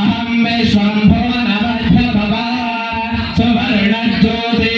अहं विश्वम्भो नमः भगवान् सुवर्णज्योते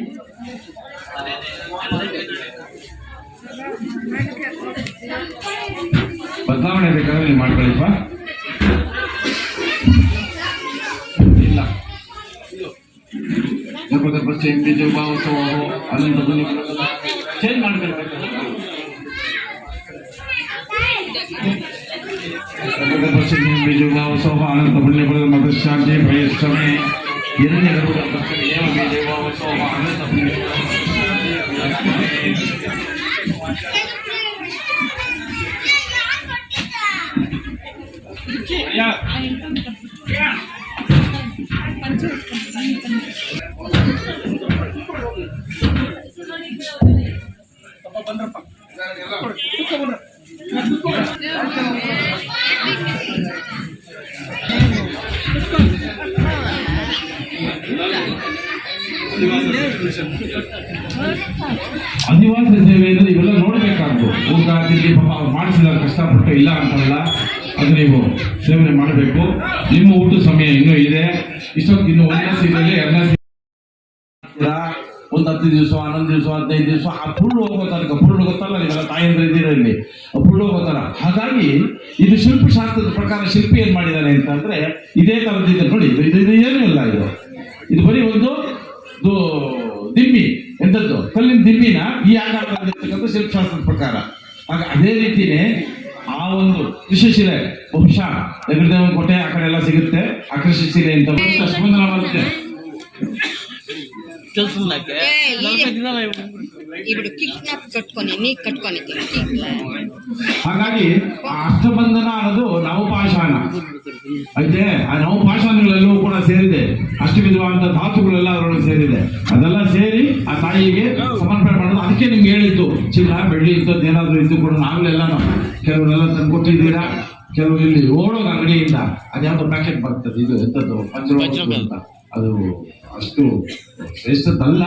ನೀವು ಮಾಡ್ಕೊಳ್ಳಿಪ್ಪ ಇಲ್ಲ. ಚೇಂಜ್ ಮಾಡ್ಕೊಳ್ಬೇಕು. ಮತ ಶಾಂತಿ ಪ್ರಯಶ್ರಮೆ ಎರಡನೇ ಆದಿವಾಸಿ ಸೇವೆ ಅನ್ನೋದು ಇವೆಲ್ಲ ನೋಡಬೇಕಾದ್ರು ಊಟ ತಿಂಡಿ ಪಾಪ ಅವ್ರು ಮಾಡಿಸಿದಾಗ ಕಷ್ಟಪಟ್ಟು ಇಲ್ಲ ಅಂತಲ್ಲ. ಅದು ನೀವು ಸೇವನೆ ಮಾಡಬೇಕು. ನಿಮ್ಮ ಊಟ ಸಮಯ ಇನ್ನೂ ಇದೆ. ಇಷ್ಟೊತ್ತು ಇನ್ನು ಒಂದನೇ ಸೀರೆಯಲ್ಲಿ ಎರಡನೇ ಸೀರೆ ಒಂದು ಹತ್ತು ದಿವಸ, ಹನ್ನೊಂದು ದಿವಸ, ಹದಿನೈದು ದಿವಸ, ಆ ಫುಲ್ ಹೋಗೋ ತನಕ ಗೊತ್ತಲ್ಲ ನೀವೆಲ್ಲ ತಾಯಂದ್ರೆ ಇದ್ದೀರಲ್ಲಿ ಹಾಗಾಗಿ ಇದು ಶಿಲ್ಪಶಾಸ್ತ್ರದ ಪ್ರಕಾರ ಶಿಲ್ಪಿ ಏನ್ ಮಾಡಿದ್ದಾನೆ ಅಂತಂದ್ರೆ ಇದೇ ಥರದ್ದಿದೆ ನೋಡಿ, ಇದು ಇದು ಇಲ್ಲ ಇದು. ಇದು ಬರೀ ಒಂದು ದಿಮ್ಮಿ. ಎಂಥದ್ದು ಕಲ್ಲಿನ ದಿಮ್ಮಿನ ಈ ಆಕಾರದಲ್ಲಿರ್ತಕ್ಕಂಥ ಶಿಲ್ಪಶಾಸ್ತ್ರದ ಪ್ರಕಾರ. ಆಗ ಅದೇ ರೀತಿನೇ ಆ ಒಂದು ಕೃಷಿ ಶಿಲೆ ಬಹುಶಃ ಎದುರುದೇವ ಕೋಟೆ ಆ ಕಡೆ ಎಲ್ಲ ಸಿಗುತ್ತೆ. ಆ ಕೃಷಿ ಶಿಲೆ ಅಂತ ಬರುತ್ತೆ. ಹಾಗಾಗಿ ಅಷ್ಟಬಂಧನ ಅನ್ನೋದು ನವಪಾಷಾಣ ಐತೆ ಆ ನವಪಾಷಾಣಗಳೆಲ್ಲವೂ ಕೂಡ ಸೇರಿದೆ. ಅಷ್ಟು ಧಾತುಗಳೆಲ್ಲ ಅದರೊಳಗೆ ಸೇರಿದೆ. ಅದೆಲ್ಲ ಸೇರಿ ಆ ತಾಯಿಗೆ ಸಮರ್ಪಣೆ ಮಾಡೋದು. ಅದಕ್ಕೆ ನಿಮ್ಗೆ ಹೇಳಿದ್ದು ಚಿನ್ನ ಬೆಳ್ಳಿ ಇಂಥದ್ದು ಏನಾದರೂ ಇದ್ದು ಕೂಡ ನಾವೆಲ್ಲ ನಾವು ಕೆಲವರೆಲ್ಲ ತಂದು ಕೊಟ್ಟಿದ್ದೀರಾ? ಕೆಲವರು ಇಲ್ಲಿ ಓಡೋದು ಅಂಗಡಿಯಿಂದ. ಅದ್ಯಾವುದೋ ಪ್ಯಾಕೆಟ್ ಬರ್ತದೆ ಇದು ಎಂಥದ್ದು? ಪಂಚಲೋಹ ಅಂತ. ಅದು ಅಷ್ಟು ಶ್ರೇಷ್ಠದಲ್ಲ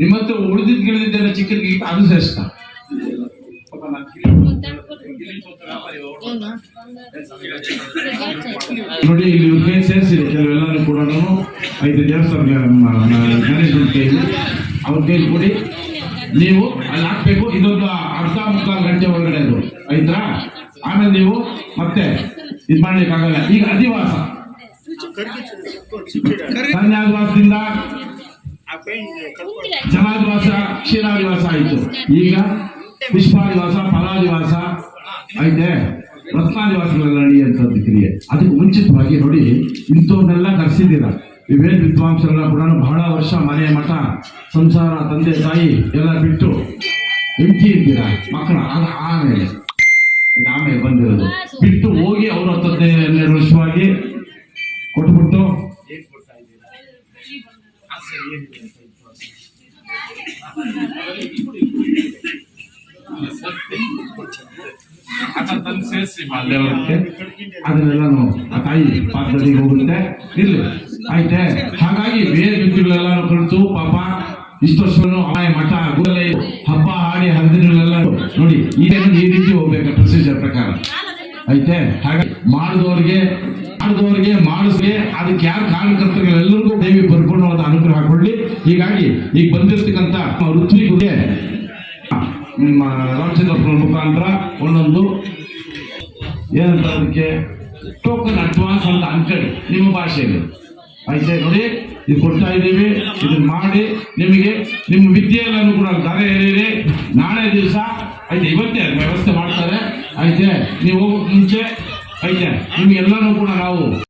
ನಿಮ್ಮ ಹತ್ರ ಉಳಿದಿದ್ದು ಗಿಳಿದಿದ್ದೆಲ್ಲ ಚಿಕ್ಕದಿಗೆ ಅದು ಶ್ರೇಷ್ಠ. ನೋಡಿ ಇಲ್ಲಿ ಇವ್ರಿಗೆ ಸೇರಿಸಿದೆ ಕೆಲವೆಲ್ಲರೂ ಕೂಡ ಐದು ದೇವಸ್ಥಾನ ಕೈಲಿ ಅವ್ರ ಕೈಲಿ ಕೊಡಿ. ನೀವು ಅಲ್ಲಿ ಹಾಕ್ಬೇಕು ಇದೊಂದು ಅರ್ಧ ಮುಕ್ಕಾಲು ಗಂಟೆ ಒಳಗಡೆ ಅದು ಆಯ್ತಾ ಆಮೇಲೆ ನೀವು ಮತ್ತೆ ಇದು ಮಾಡ್ಲಿಕ್ಕಾಗಲ್ಲ. ಈಗ ಅಧಿವಾಸ. ಸನ್ಯಾಸವಾಸದಿಂದ ಜನಾಧಿವಾಸ ಕ್ಷೀರಾದಿವಾಸ ಆಯ್ತು. ಈಗ ಪುಷ್ಪಾದಿವಾಸ ಫಲಾದಿವಾಸ ಐತೆ ರತ್ನಾದಿವಾಸಗಳೆಲ್ಲ ನಡೆಯುವಂಥದ್ದು ಕ್ರಿಯೆ. ಅದಕ್ಕೆ ಮುಂಚಿತವಾಗಿ ನೋಡಿ ಇಂಥವನ್ನೆಲ್ಲ ಕರೆಸಿದ್ದೀರ? ವಿವೇಕ್ ವಿದ್ವಾಂಸರೆಲ್ಲ ಕೂಡ ಬಹಳ ವರ್ಷ ಮನೆ ಮಠ ಸಂಸಾರ ತಂದೆ ತಾಯಿ ಎಲ್ಲ ಬಿಟ್ಟು ಎಂಟಿ ಇದ್ದೀರಾ? ಮಕ್ಕಳ ಆದ ಆಮೇಲೆ ಆಮೇಲೆ ಬಂದಿರೋದು. ಬಿಟ್ಟು ಹೋಗಿ ಅವರ ತಂದೆ ಹನ್ನೆರಡು ವರ್ಷವಾಗಿ ಕೊಟ್ಬಿಟ್ಟು ಅದನ್ನೆಲ್ಲ ಆ ತಾಯಿ ಪಾತ್ರದಲ್ಲಿ ಹೋಗುತ್ತೆ. ಇರ್ಲಿ. ಆಯ್ತೆ? ಹಾಗಾಗಿ ಬೇರೆ ವ್ಯಕ್ತಿಗಳೆಲ್ಲಾನು ಕಲಿತು ಪಾಪ, ಇಷ್ಟು ವರ್ಷನು ಆಯ ಮಠ ಗುಡಲ ಹಬ್ಬ, ಹಾಡಿ, ಹರಿದಿನಗಳೆಲ್ಲ ನೋಡಿ ಈಗ ಈ ರೀತಿ ಹೋಗ್ಬೇಕು ಪ್ರೊಸೀಜರ್ ಪ್ರಕಾರ. ಐತೆ ಹಾಗೆ ಮಾಡಿದವ್ರಿಗೆ, ಮಾಡಿದವರಿಗೆ, ಮಾಡಿಸ್ಗೆ, ಅದಕ್ಕೆ ಯಾರು ಕಾರ್ಯಕರ್ತರುಗಳೆಲ್ಲರಿಗೂ ದೇವಿ ಪರಿಪೂರ್ಣವಾದ ಅನುಗ್ರಹ ಕೊಡ್ಲಿ. ಹೀಗಾಗಿ ಈಗ ಬಂದಿರ್ತಕ್ಕಂಥ ಋತ್ವಿಗೆ ನಿಮ್ಮ ರಾಮಚಂದ್ರಪ್ಪನ ಮುಖಾಂತರ ಒಂದೊಂದು ಏನಂತ ಅದಕ್ಕೆ ಟೋಕನ್ ಅಡ್ವಾನ್ಸ್ ಅಂತ ಅಂಕಡಿ ನಿಮ್ಮ ಭಾಷೆಯಲ್ಲಿ. ಆಯ್ತಾ ನೋಡಿ, ಇದು ಕೊಡ್ತಾ ಇದ್ದೀವಿ. ಇದನ್ನ ಮಾಡಿ ನಿಮಗೆ ನಿಮ್ಮ ವಿದ್ಯೆಯಲ್ಲೂ ಕೂಡ ದಾರ ಏರಿರಿ ನಾಳೆ ದಿವಸ, ಐತೆ, ಇವತ್ತೇ ವ್ಯವಸ್ಥೆ ಮಾಡ್ತಾರೆ. ಐತೆ, ನೀವು ಹೋಗೋಕೆ ಮುಂಚೆ. ಐತೆ, ನಿಮ್ಗೆಲ್ಲನೂ ಕೂಡ ನಾವು